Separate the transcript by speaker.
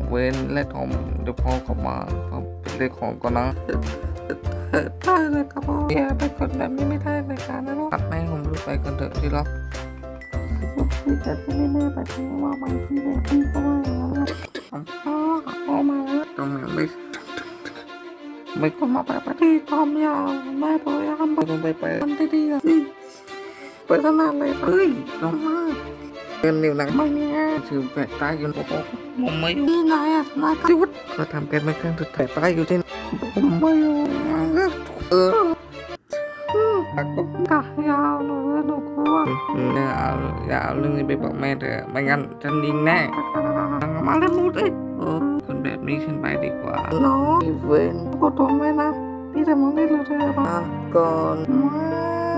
Speaker 1: ของเวนและทอมเดี๋ยวพ่อกลับมาผมไปเรียกของก่อนนะได้เลยครับพ่ออย่าไปกดแบบนี้ไม่ได้ในการนะลูกตัดแม่ผมลูกไปก่อนเถอะที่รักพี่แต่พี่ไม่แน่แต่ที่ว่าบางทีเนี่ยพี่ก็ว่าอย่างนั้นนะพ่อพ่อมาแล้วตรงนี้ไม่ไม่ก็มาไปปฏิทอมยาแม่พยายามไปไปไปทำได้ดีอะไปขนาดเลยเฮ้ยลงมาเงินนิ้วหนังไม่เนี่ย ชื่อแปะตายอยู่ผมผมไม่อยู่ที่ไหนอะนายที่วัดก็ทำกันเป็นเครื่องสุดท้ายตายอยู่ที่ผมไม่อยู่เออตักก็กะยาวหนูหนูกลัวอย่าเอาอย่าเอาเรื่องนี้ไปบอกแม่เถอะไม่งั้นฉันยิงแน่มาแล้วมุดเอ้ยเออคนแบบนี้ขึ้นไปดีกว่าน้องอีเวนต์กดตรงไว้นะพี่ทำมึงได้เลยเธอมาก่อนไม่